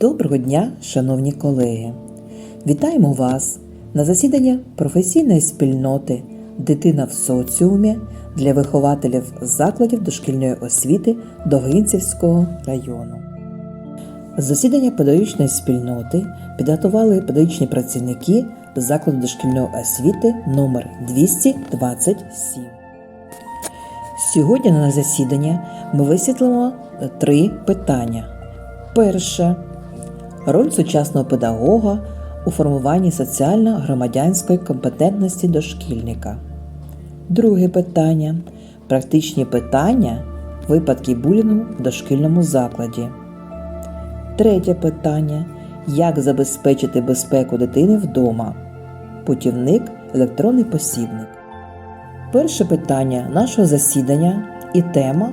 Доброго дня, шановні колеги! Вітаємо вас на засідання професійної спільноти Дитина в соціумі для вихователів закладів дошкільної освіти Догинцівського району. Засідання педагогічної спільноти підготували педагогічні працівники закладу дошкільної освіти номер 227. Сьогодні на засідання ми висвітлимо три питання. Перше. Роль сучасного педагога у формуванні соціально-громадянської компетентності дошкільника. Друге питання. Практичні питання випадки булінгу в дошкільному закладі. Третє питання. Як забезпечити безпеку дитини вдома? Путівник електронний посібник. Перше питання нашого засідання і тема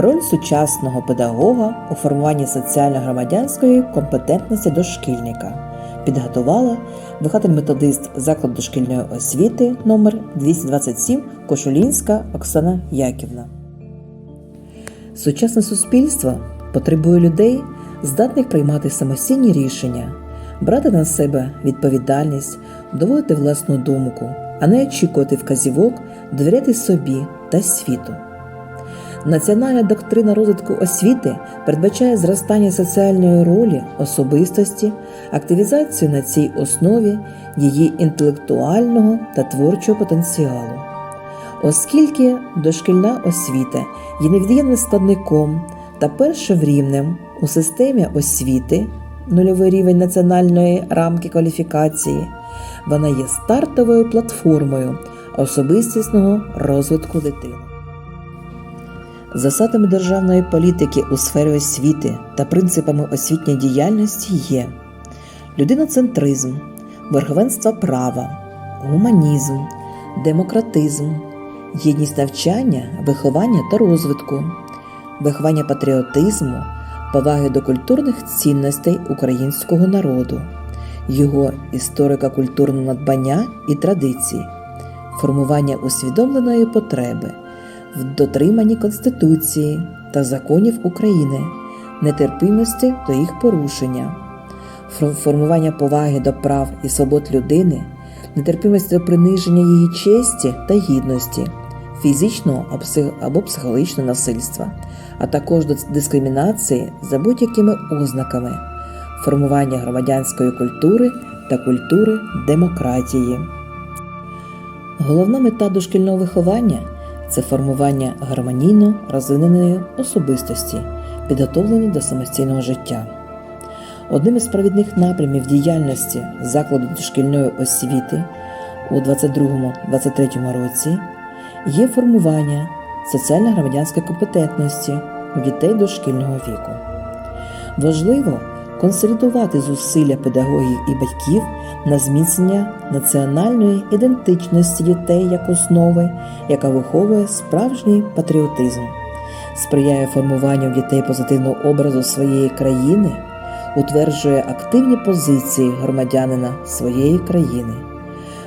Роль сучасного педагога у формуванні соціально-громадянської компетентності дошкільника підготувала вихователь-методист закладу дошкільної освіти номер 227 Кошулінська Оксана Яківна. Сучасне суспільство потребує людей, здатних приймати самостійні рішення, брати на себе відповідальність, доводити власну думку, а не очікувати вказівок, довіряти собі та світу. Національна доктрина розвитку освіти передбачає зростання соціальної ролі особистості, активізацію на цій основі її інтелектуального та творчого потенціалу. Оскільки дошкільна освіта є невід'ємним складником та першим рівнем у системі освіти, нульовий рівень національної рамки кваліфікації, вона є стартовою платформою особистісного розвитку дитини. Засадами державної політики у сфері освіти та принципами освітньої діяльності є людиноцентризм, верховенство права, гуманізм, демократизм, єдність навчання, виховання та розвитку, виховання патріотизму, поваги до культурних цінностей українського народу, його історико-культурного надбання і традицій, формування усвідомленої потреби в дотриманні Конституції та законів України, нетерпимості до їх порушення, формування поваги до прав і свобод людини, нетерпимості до приниження її честі та гідності, фізичного або психологічного насильства, а також до дискримінації за будь-якими ознаками, формування громадянської культури та культури демократії. Головна мета дошкільного виховання це формування гармонійно розвиненої особистості, підготовленої до самостійного життя. Одним із провідних напрямів діяльності закладу дошкільної освіти у 2022-2023 році є формування соціально-громадянської компетентності дітей дошкільного віку. Важливо консолідувати зусилля педагогів і батьків на зміцнення національної ідентичності дітей як основи, яка виховує справжній патріотизм, сприяє формуванню дітей позитивного образу своєї країни, утверджує активні позиції громадянина своєї країни,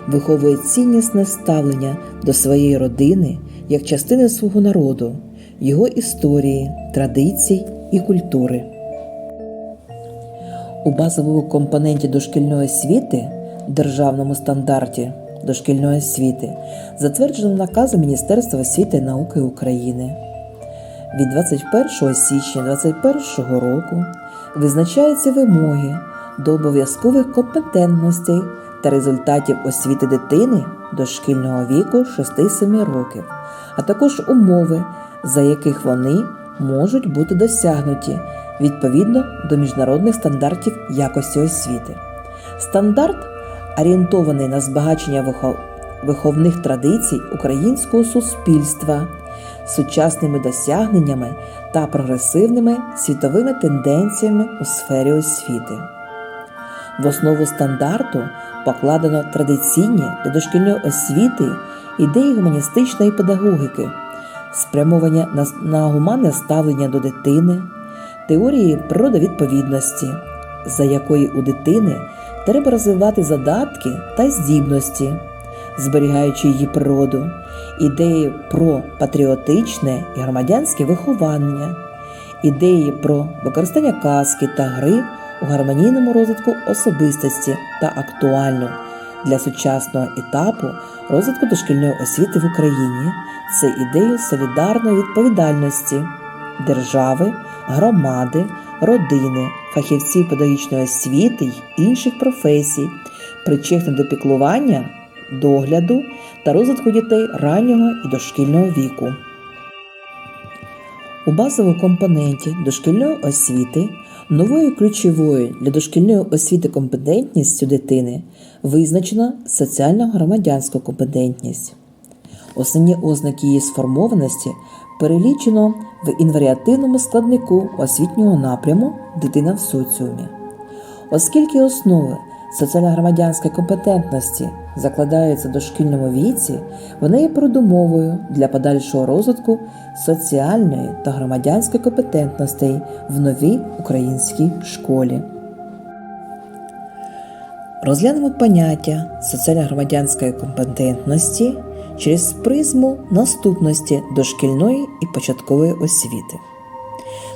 виховує ціннісне ставлення до своєї родини як частини свого народу, його історії, традицій і культури. У базовому компоненті дошкільної освіти, державному стандарті дошкільної освіти, затверджено наказом Міністерства освіти і науки України. Від 21 січня 2021 року визначаються вимоги до обов'язкових компетентностей та результатів освіти дитини дошкільного віку 6-7 років, а також умови, за яких вони можуть бути досягнуті відповідно до міжнародних стандартів якості освіти. Стандарт орієнтований на збагачення виховних традицій українського суспільства сучасними досягненнями та прогресивними світовими тенденціями у сфері освіти. В основу стандарту покладено традиційні для дошкільної освіти ідеї гуманістичної педагогіки, спрямовані на гуманне ставлення до дитини теорії природовідповідності, за якої у дитини треба розвивати задатки та здібності, зберігаючи її природу, ідеї про патріотичне і громадянське виховання, ідеї про використання казки та гри у гармонійному розвитку особистості та актуальну для сучасного етапу розвитку дошкільної освіти в Україні. Це ідею солідарної відповідальності держави, громади, родини, фахівців педагогічної освіти й інших професій, причетних до піклування, догляду та розвитку дітей раннього і дошкільного віку. У базовому компоненті дошкільної освіти новою ключовою для дошкільної освіти компетентністю дитини визначена соціально-громадянська компетентність. Основні ознаки її сформованості перелічено в інваріативному складнику освітнього напряму Дитина в соціумі. Оскільки основи соціально-громадянської компетентності закладаються в дошкільному віці, вони є передумовою для подальшого розвитку соціальної та громадянської компетентностей в новій українській школі. Розглянемо поняття соціально-громадянської компетентності через призму наступності дошкільної і початкової освіти.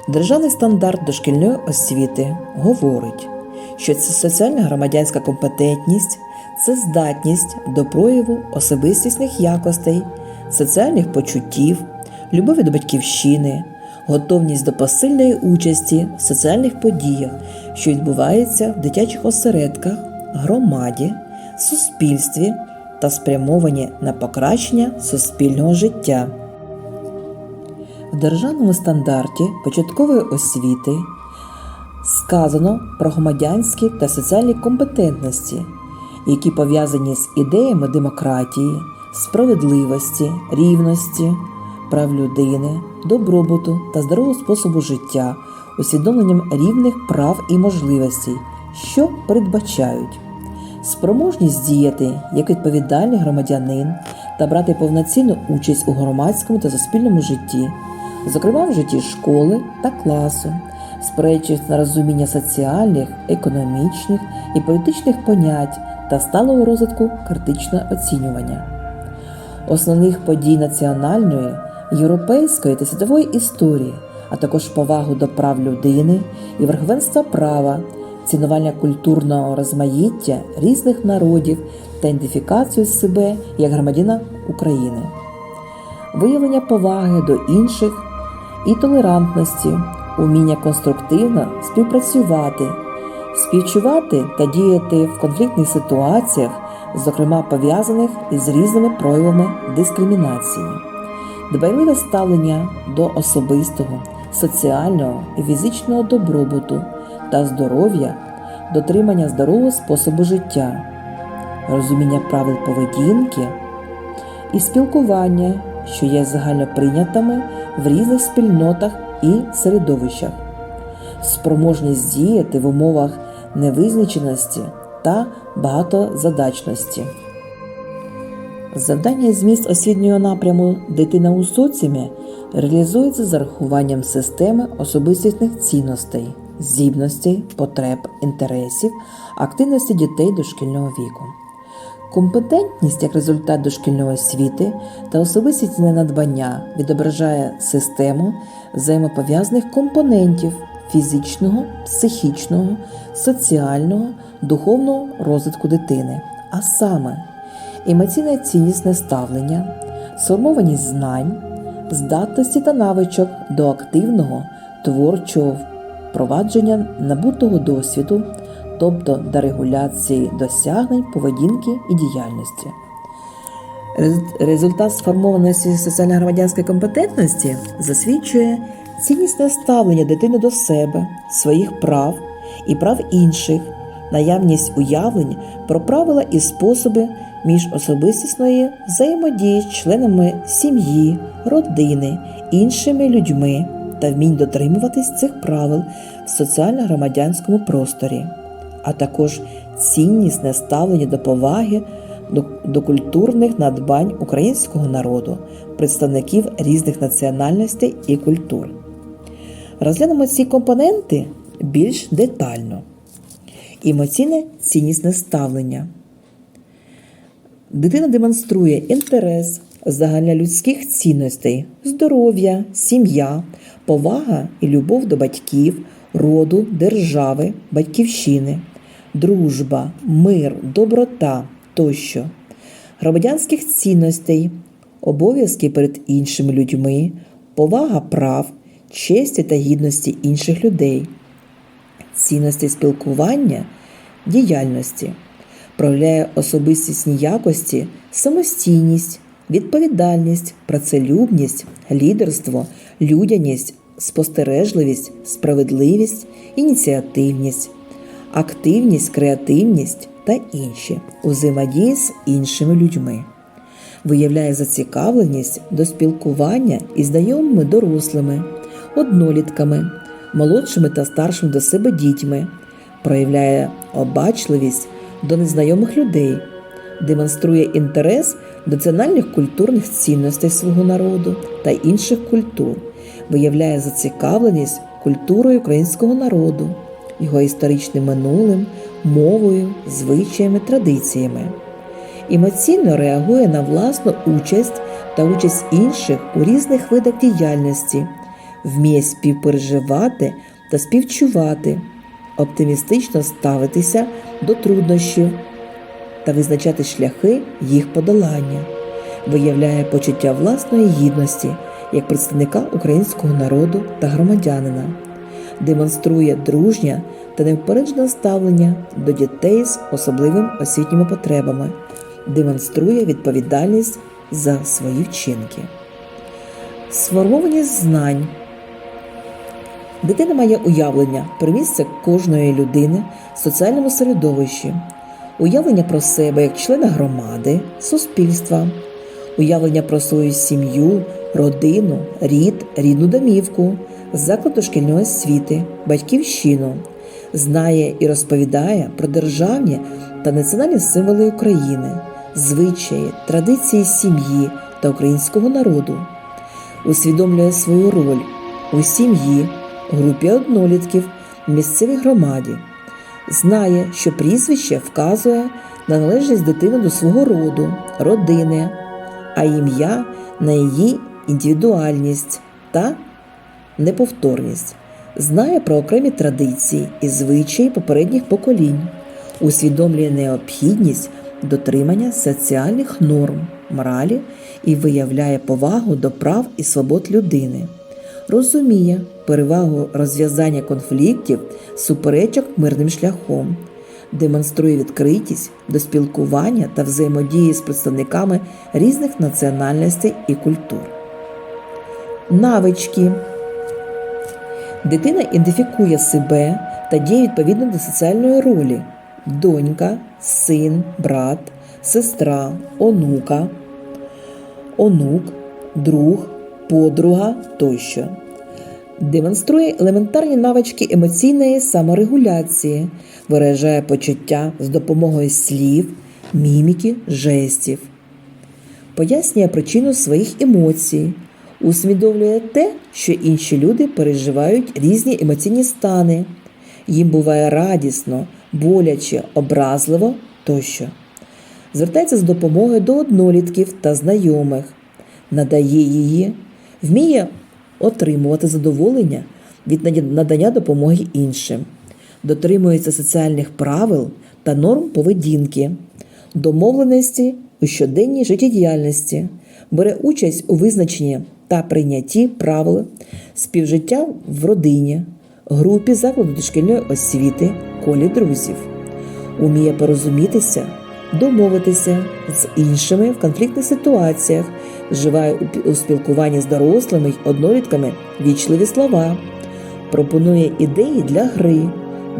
Державний стандарт дошкільної освіти говорить, що це соціальна громадянська компетентність це здатність до прояву особистісних якостей, соціальних почуттів, любові до батьківщини, готовність до посильної участі в соціальних подіях, що відбуваються в дитячих осередках, громаді, суспільстві та спрямовані на покращення суспільного життя. В державному стандарті початкової освіти сказано про громадянські та соціальні компетентності, які пов'язані з ідеями демократії, справедливості, рівності, прав людини, добробуту та здорового способу життя, усвідомленням рівних прав і можливостей, що передбачають спроможність діяти як відповідальний громадянин та брати повноцінну участь у громадському та суспільному житті, зокрема в житті школи та класу, спираючись на розуміння соціальних, економічних і політичних понять та сталого розвитку критичного оцінювання. Основних подій національної, європейської та світової історії, а також повагу до прав людини і верховенства права, цінування культурного розмаїття різних народів та ідентифікацію себе як громадянина України, виявлення поваги до інших і толерантності, уміння конструктивно співпрацювати, співчувати та діяти в конфліктних ситуаціях, зокрема пов'язаних із різними проявами дискримінації, дбайливе ставлення до особистого, соціального і фізичного добробуту та здоров'я, дотримання здорового способу життя, розуміння правил поведінки і спілкування, що є загальноприйнятими в різних спільнотах і середовищах, спроможність діяти в умовах невизначеності та багатозадачності. Завдання зміст освітнього напряму Дитина у соціумі реалізується за рахуванням системи особистісних цінностей, здібностей, потреб, інтересів, активності дітей дошкільного віку. Компетентність як результат дошкільної освіти та особистісне надбання відображає систему взаємопов'язаних компонентів фізичного, психічного, соціального, духовного розвитку дитини, а саме емоційне ціннісне ставлення, сформованість знань, здатності та навичок до активного творчого впровадження набутого досвіду, тобто до регуляції досягнень, поведінки і діяльності. Результат сформованості соціально-громадянської компетентності засвідчує ціннісне ставлення дитини до себе, своїх прав і прав інших, наявність уявлень про правила і способи міжособистісної взаємодії з членами сім'ї, родини, іншими людьми та вмінь дотримуватись цих правил в соціально-громадянському просторі, а також ціннісне ставлення до поваги до, до культурних надбань українського народу, представників різних національностей і культур. Розглянемо ці компоненти більш детально. Емоційне ціннісне ставлення. Дитина демонструє інтерес загальнолюдських цінностей, здоров'я, сім'я, повага і любов до батьків, роду, держави, батьківщини, дружба, мир, доброта тощо, громадянських цінностей, обов'язки перед іншими людьми, повага прав, честі та гідності інших людей, цінності спілкування, діяльності, проявляє особистісні якості, самостійність, відповідальність, працелюбність, лідерство, людяність, спостережливість, справедливість, ініціативність, активність, креативність та інші у взаємодії з іншими людьми. Виявляє зацікавленість до спілкування із знайомими дорослими, однолітками, молодшими та старшими до себе дітьми, проявляє обачливість до незнайомих людей, демонструє інтерес до національних культурних цінностей свого народу та інших культур, виявляє зацікавленість культурою українського народу, його історичним минулим, мовою, звичаями, традиціями. Емоційно реагує на власну участь та участь інших у різних видах діяльності, вміє співпереживати та співчувати, оптимістично ставитися до труднощів та визначати шляхи їх подолання, виявляє почуття власної гідності як представника українського народу та громадянина, демонструє дружнє та невпереджене ставлення до дітей з особливими освітніми потребами, демонструє відповідальність за свої вчинки. Сформованість знань. Дитина має уявлення про місце кожної людини в соціальному середовищі, уявлення про себе як члена громади, суспільства, уявлення про свою сім'ю, родину, рід, рідну домівку, заклад дошкільної освіти, батьківщину, знає і розповідає про державні та національні символи України, звичаї, традиції сім'ї та українського народу, усвідомлює свою роль у сім'ї, групі однолітків, місцевій громаді знає, що прізвище вказує на належність дитини до свого роду, родини, а ім'я на її індивідуальність та неповторність, знає про окремі традиції і звичаї попередніх поколінь, усвідомлює необхідність дотримання соціальних норм, моралі і виявляє повагу до прав і свобод людини. Розуміє перевагу розв'язання конфліктів, суперечок мирним шляхом, демонструє відкритість до спілкування та взаємодії з представниками різних національностей і культур. Навички дитина ідентифікує себе та діє відповідно до соціальної ролі: донька, син, брат, сестра, онука, онук, друг подруга тощо. Демонструє елементарні навички емоційної саморегуляції, виражає почуття з допомогою слів, міміки, жестів, пояснює причину своїх емоцій, усвідомлює те, що інші люди переживають різні емоційні стани. Їм буває радісно, боляче, образливо тощо. Звертається з допомогою до однолітків та знайомих, надає її вміє отримувати задоволення від надання допомоги іншим, дотримується соціальних правил та норм поведінки, домовленості у щоденній життєдіяльності, бере участь у визначенні та прийнятті правил співжиття в родині, групі закладу дошкільної освіти, колі друзів, уміє порозумітися домовитися з іншими в конфліктних ситуаціях, вживає у спілкуванні з дорослими й однолітками вічливі слова, пропонує ідеї для гри,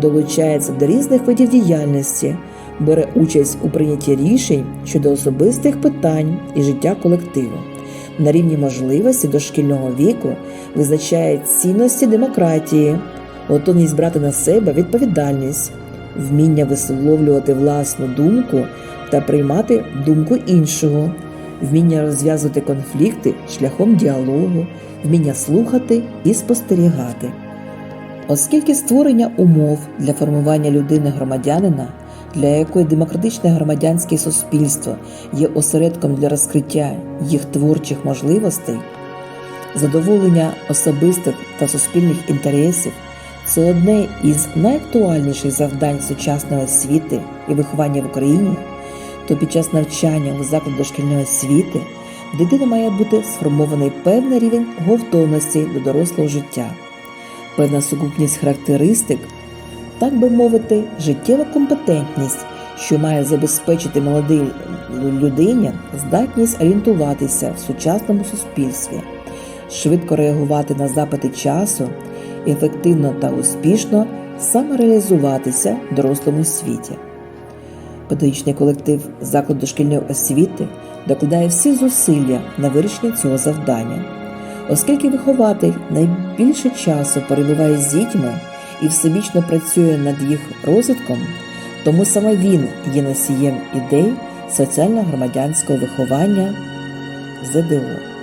долучається до різних видів діяльності, бере участь у прийнятті рішень щодо особистих питань і життя колективу. На рівні можливості дошкільного віку визначає цінності демократії, готовність брати на себе відповідальність вміння висловлювати власну думку та приймати думку іншого, вміння розв'язувати конфлікти шляхом діалогу, вміння слухати і спостерігати. Оскільки створення умов для формування людини громадянина, для якої демократичне громадянське суспільство є осередком для розкриття їх творчих можливостей, задоволення особистих та суспільних інтересів це одне із найактуальніших завдань сучасної освіти і виховання в Україні, то під час навчання у закладі дошкільної освіти в дитини має бути сформований певний рівень готовності до дорослого життя, певна сукупність характеристик, так би мовити, життєва компетентність, що має забезпечити молодій людині здатність орієнтуватися в сучасному суспільстві, швидко реагувати на запити часу, ефективно та успішно самореалізуватися в дорослому світі. Педагогічний колектив закладу дошкільної освіти докладає всі зусилля на вирішення цього завдання, оскільки вихователь найбільше часу перебуває з дітьми і всебічно працює над їх розвитком, тому саме він є носієм ідей соціально-громадянського виховання ЗДО.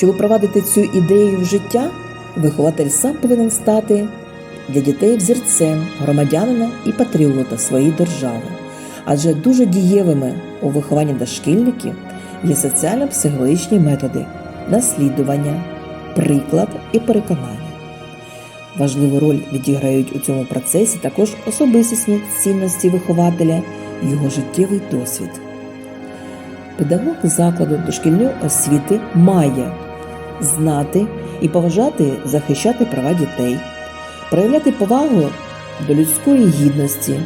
Щоб впровадити цю ідею в життя, вихователь сам повинен стати для дітей взірцем громадянина і патріота своєї держави, адже дуже дієвими у вихованні дошкільників є соціально-психологічні методи наслідування, приклад і переконання. Важливу роль відіграють у цьому процесі також особистісні цінності вихователя його життєвий досвід. Педагог закладу дошкільної освіти має знати і поважати захищати права дітей, проявляти повагу до людської гідності,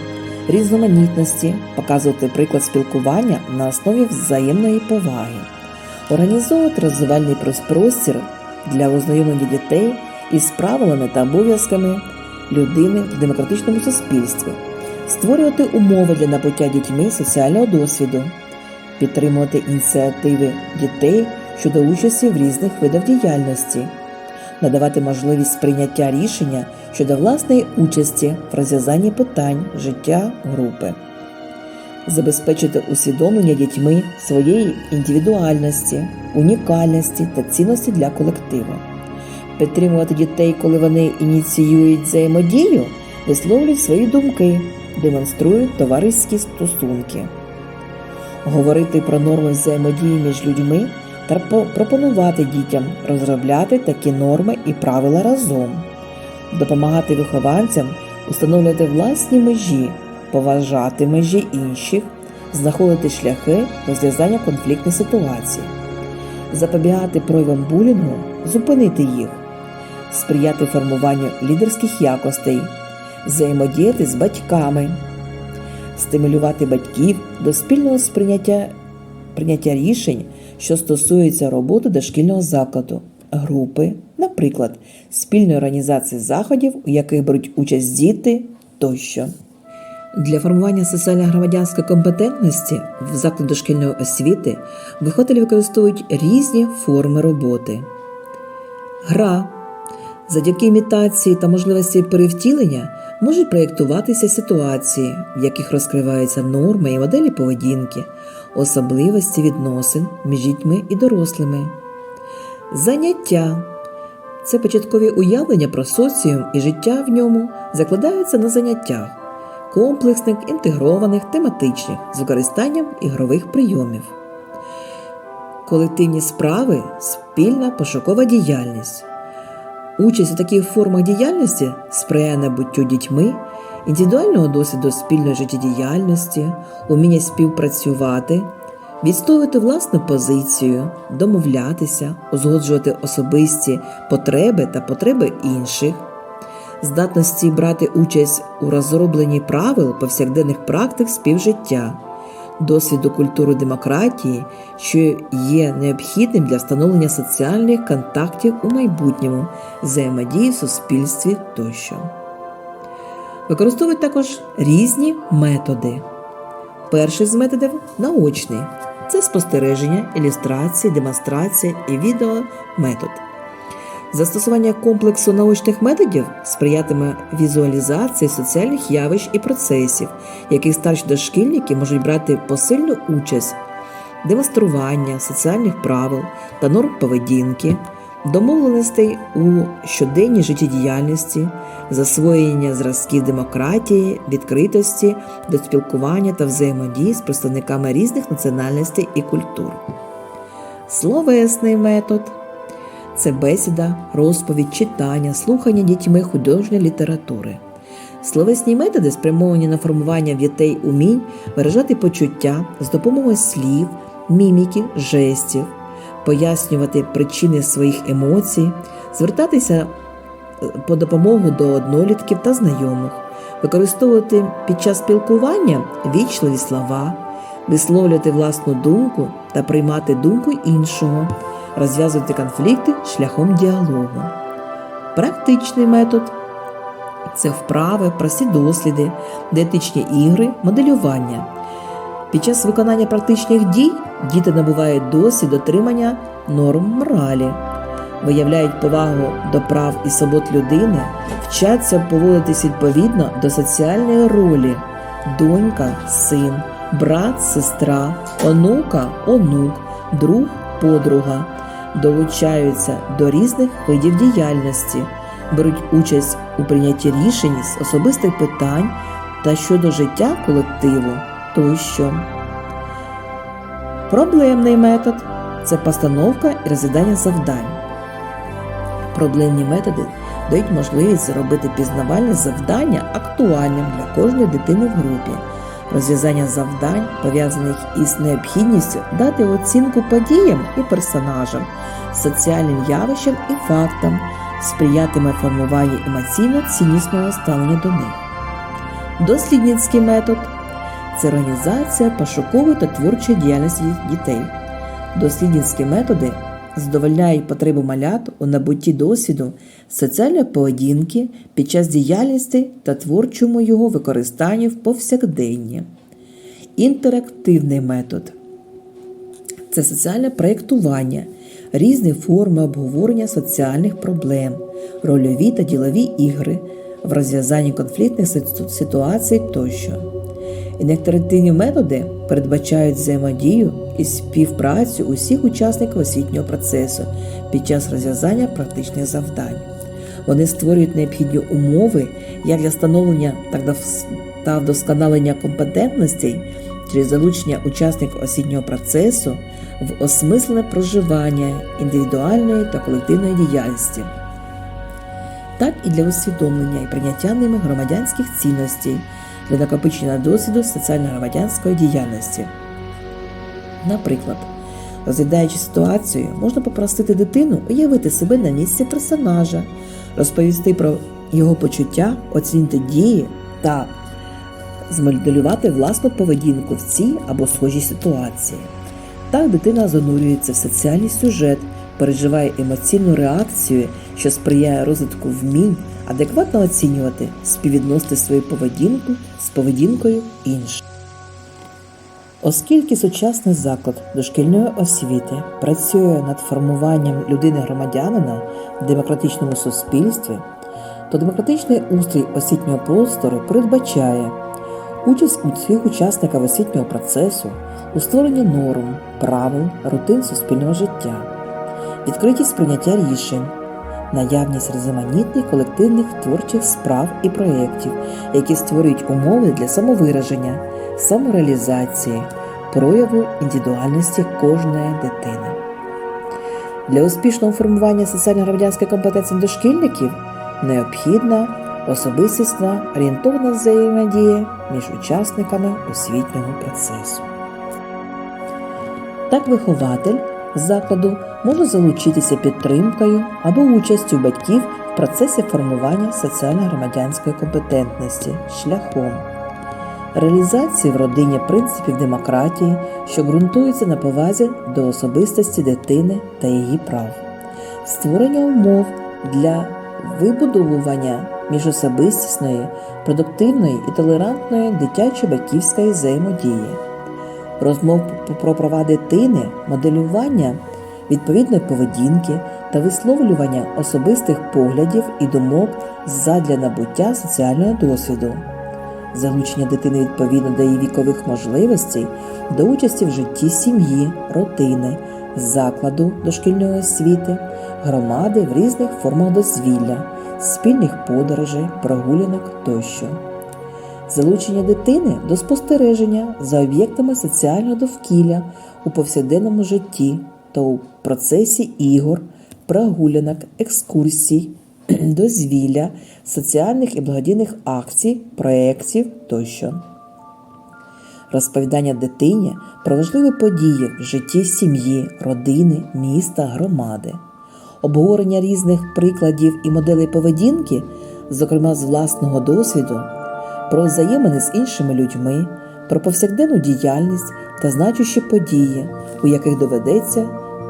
різноманітності, показувати приклад спілкування на основі взаємної поваги, організовувати розвивальний простір для ознайомлення дітей із правилами та обов'язками людини в демократичному суспільстві, створювати умови для набуття дітьми соціального досвіду, підтримувати ініціативи дітей щодо участі в різних видах діяльності, надавати можливість прийняття рішення щодо власної участі в розв'язанні питань життя групи, забезпечити усвідомлення дітьми своєї індивідуальності, унікальності та цінності для колективу підтримувати дітей, коли вони ініціюють взаємодію, висловлюють свої думки, демонструють товариські стосунки, говорити про норми взаємодії між людьми та пропонувати дітям розробляти такі норми і правила разом, допомагати вихованцям установлювати власні межі, поважати межі інших, знаходити шляхи розв'язання конфліктних ситуацій. Запобігати проявам булінгу, зупинити їх, сприяти формуванню лідерських якостей, взаємодіяти з батьками, стимулювати батьків до спільного сприйняття прийняття рішень, що стосуються роботи дошкільного закладу, групи, наприклад, спільної організації заходів, у яких беруть участь діти тощо. Для формування соціально-громадянської компетентності в закладі дошкільної освіти вихователі використовують різні форми роботи. Гра Завдяки імітації та можливості перевтілення можуть проєктуватися ситуації, в яких розкриваються норми і моделі поведінки, особливості відносин між дітьми і дорослими. Заняття це початкові уявлення про соціум і життя в ньому закладаються на заняттях, комплексних, інтегрованих, тематичних з використанням ігрових прийомів. Колективні справи спільна пошукова діяльність. Участь у таких формах діяльності сприяє набуттю дітьми, індивідуального досвіду спільної життєдіяльності, уміння співпрацювати, відстоювати власну позицію, домовлятися, узгоджувати особисті потреби та потреби інших, здатності брати участь у розробленні правил повсякденних практик співжиття досвіду культури демократії, що є необхідним для встановлення соціальних контактів у майбутньому, взаємодії в суспільстві тощо. Використовують також різні методи. Перший з методів наочний це спостереження, ілюстрація, демонстрація і відеометод. Застосування комплексу научних методів сприятиме візуалізації соціальних явищ і процесів, яких старші дошкільники можуть брати посильну участь, демонстрування соціальних правил та норм поведінки, домовленостей у щоденній життєдіяльності, засвоєння зразків демократії, відкритості до спілкування та взаємодії з представниками різних національностей і культур. Словесний метод це бесіда, розповідь, читання, слухання дітьми художньої літератури. Словесні методи спрямовані на формування в дітей умінь виражати почуття з допомогою слів, міміки, жестів, пояснювати причини своїх емоцій, звертатися е, по допомогу до однолітків та знайомих, використовувати під час спілкування вічливі слова, висловлювати власну думку та приймати думку іншого, розв'язувати конфлікти шляхом діалогу. Практичний метод це вправи, прості досліди, диетичні ігри, моделювання. Під час виконання практичних дій діти набувають досвід дотримання норм моралі, виявляють повагу до прав і свобод людини, вчаться поводитись відповідно до соціальної ролі. Донька, син, брат, сестра, онука, онук, друг, подруга, долучаються до різних видів діяльності, беруть участь у прийнятті рішень з особистих питань та щодо життя колективу тощо. Проблемний метод це постановка і розглядання завдань. Проблемні методи дають можливість зробити пізнавальне завдання актуальним для кожної дитини в групі. Розв'язання завдань, пов'язаних із необхідністю дати оцінку подіям і персонажам, соціальним явищам і фактам, сприятиме формуванню емоційно ціннісного ставлення до них. Дослідницький метод це організація пошукової та творчої діяльності дітей. Дослідницькі методи задовольняють потребу малят у набутті досвіду соціальної поведінки під час діяльності та творчому його використанні в повсякденні. Інтерактивний метод це соціальне проєктування, різні форми обговорення соціальних проблем, рольові та ділові ігри в розв'язанні конфліктних ситуацій тощо. Інтерактивні методи передбачають взаємодію і співпрацю усіх учасників освітнього процесу під час розв'язання практичних завдань. Вони створюють необхідні умови як для встановлення та вдосконалення компетентностей через залучення учасників освітнього процесу в осмислене проживання індивідуальної та колективної діяльності так і для усвідомлення і прийняття ними громадянських цінностей для накопичення досвіду соціально-громадянської діяльності. Наприклад, розглядаючи ситуацію, можна попросити дитину уявити себе на місці персонажа, розповісти про його почуття, оцінити дії та змоделювати власну поведінку в цій або схожій ситуації. Так дитина занурюється в соціальний сюжет, переживає емоційну реакцію, що сприяє розвитку вмінь, адекватно оцінювати, співвідносити свою поведінку з поведінкою інших. Оскільки сучасний заклад дошкільної освіти працює над формуванням людини-громадянина в демократичному суспільстві, то демократичний устрій освітнього простору передбачає участь усіх учасників освітнього процесу у створенні норм, правил, рутин суспільного життя, відкритість прийняття рішень, наявність різноманітних колективних творчих справ і проєктів, які створюють умови для самовираження, самореалізації, прояву індивідуальності кожної дитини. Для успішного формування соціально-громадянської компетенції дошкільників необхідна особистісна орієнтовна взаємодія між учасниками освітнього процесу. Так вихователь закладу може залучитися підтримкою або участю батьків в процесі формування соціально-громадянської компетентності шляхом. Реалізації в родині принципів демократії, що ґрунтуються на повазі до особистості дитини та її прав, створення умов для вибудовування міжособистісної, продуктивної і толерантної дитячо-батьківської взаємодії, розмов про права дитини, моделювання відповідної поведінки та висловлювання особистих поглядів і думок задля набуття соціального досвіду залучення дитини відповідно до її вікових можливостей до участі в житті сім'ї, родини, закладу дошкільної освіти, громади в різних формах дозвілля, спільних подорожей, прогулянок тощо. Залучення дитини до спостереження за об'єктами соціального довкілля у повсякденному житті та у процесі ігор, прогулянок, екскурсій, дозвілля, соціальних і благодійних акцій, проєктів тощо. Розповідання дитині про важливі події в житті сім'ї, родини, міста, громади, обговорення різних прикладів і моделей поведінки, зокрема з власного досвіду, про взаємини з іншими людьми, про повсякденну діяльність та значущі події, у яких доведеться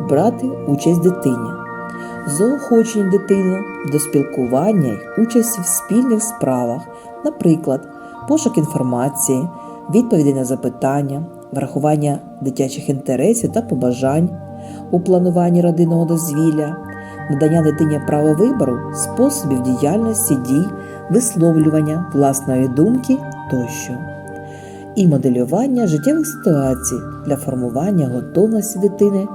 брати участь дитині, заохочення дитини до спілкування й участі в спільних справах, наприклад, пошук інформації, відповіді на запитання, врахування дитячих інтересів та побажань у плануванні родинного дозвілля, надання дитині права вибору, способів діяльності дій, висловлювання власної думки тощо, і моделювання життєвих ситуацій для формування готовності дитини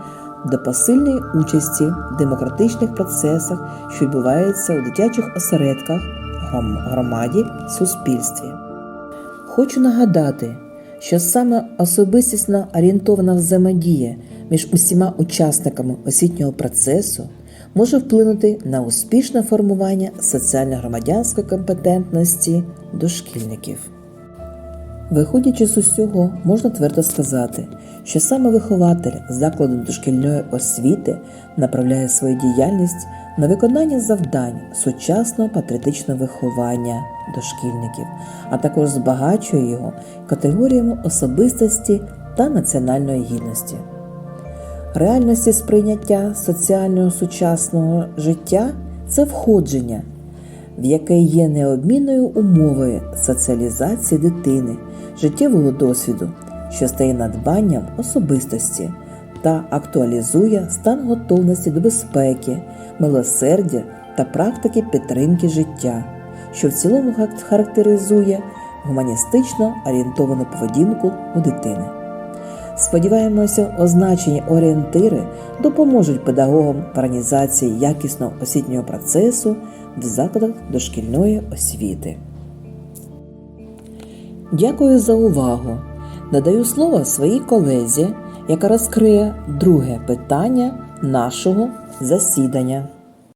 до посильної участі в демократичних процесах, що відбуваються у дитячих осередках, гром- громаді, суспільстві. Хочу нагадати, що саме особистісно орієнтована взаємодія між усіма учасниками освітнього процесу може вплинути на успішне формування соціально-громадянської компетентності дошкільників. Виходячи з усього, можна твердо сказати, що саме вихователь закладу дошкільної освіти направляє свою діяльність на виконання завдань сучасного патріотичного виховання дошкільників, а також збагачує його категоріями особистості та національної гідності. Реальності сприйняття соціального сучасного життя це входження, в яке є необмінною умовою соціалізації дитини, життєвого досвіду, що стає надбанням особистості та актуалізує стан готовності до безпеки, милосердя та практики підтримки життя, що в цілому характеризує гуманістично орієнтовану поведінку у дитини. Сподіваємося, означені орієнтири допоможуть педагогам в організації якісного освітнього процесу в закладах дошкільної освіти. Дякую за увагу. Надаю слово своїй колезі, яка розкриє друге питання нашого засідання.